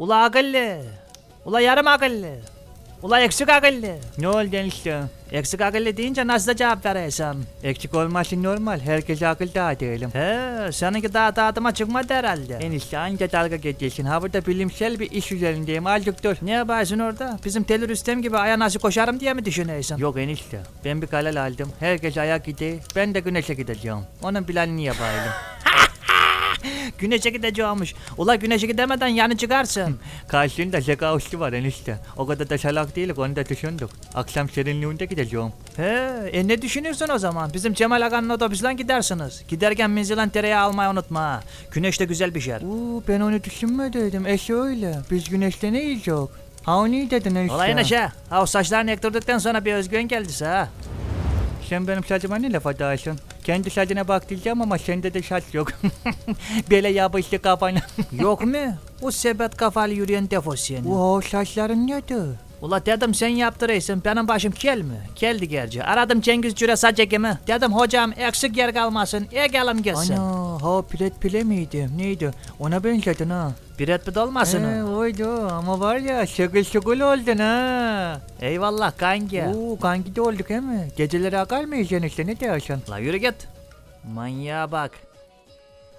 Ula akıllı. Ula yarım akıllı. Ula eksik akıllı. Ne oldu enişte? Eksik akıllı deyince nasıl da cevap veriyorsun? Eksik olması normal. Herkese akıl dağıtıyorum. He, seninki daha dağıtıma çıkmadı herhalde. Enişte anca dalga geçiyorsun. Ha burada bilimsel bir iş üzerindeyim. Azıcık dur. Ne yaparsın orada? Bizim Telur Rüstem gibi aya nasıl koşarım diye mi düşünüyorsun? Yok enişte. Ben bir kalem aldım. Herkes ayak gidiyor. Ben de güneşe gideceğim. Onun planını yapayım. Güneşe gideceğimmiş. Ula güneşe gidemeden yanı çıkarsın. Karşında zeka üstü var enişte. O kadar da salak değilik onu da düşündük. Akşam serinliğinde gideceğim. He, e ne düşünüyorsun o zaman? Bizim Cemal Aga'nın otobüsle gidersiniz. Giderken menzilen tereyağı almayı unutma ha. Güneş de güzel bir şey. Oo, ben onu düşünmedim. E şöyle. Biz güneşte ne yiyeceğiz? Ha o ne dedin enişte? Olay neşe. Ha o saçlarını ektirdikten sonra bir özgüven geldiyse ha. Sen benim saçıma ne laf atarsın? Kendi saçına bak diyeceğim ama sende de saç yok. Böyle yapıştı kafana. Yok mu? O sepet kafalı yürüyen defos seni. Oo saçların nedir? Ula dedim sen yaptırıysın benim başım kel mi? Keldi gerçi. Aradım Cengiz Cüre saç ekimi. Dedim hocam eksik yer kalmasın. Egelim gelsin. Ana ha pilet pile miydi? Neydi? Ona benzedin ha. Bir etbit olmasın He, o. oydu ama var ya şıkıl şıkıl oldun ha. Eyvallah kanki. Oo kanki de olduk he mi? Geceleri akar mıyız enişte ne diyorsun? La yürü git. Manyağa bak.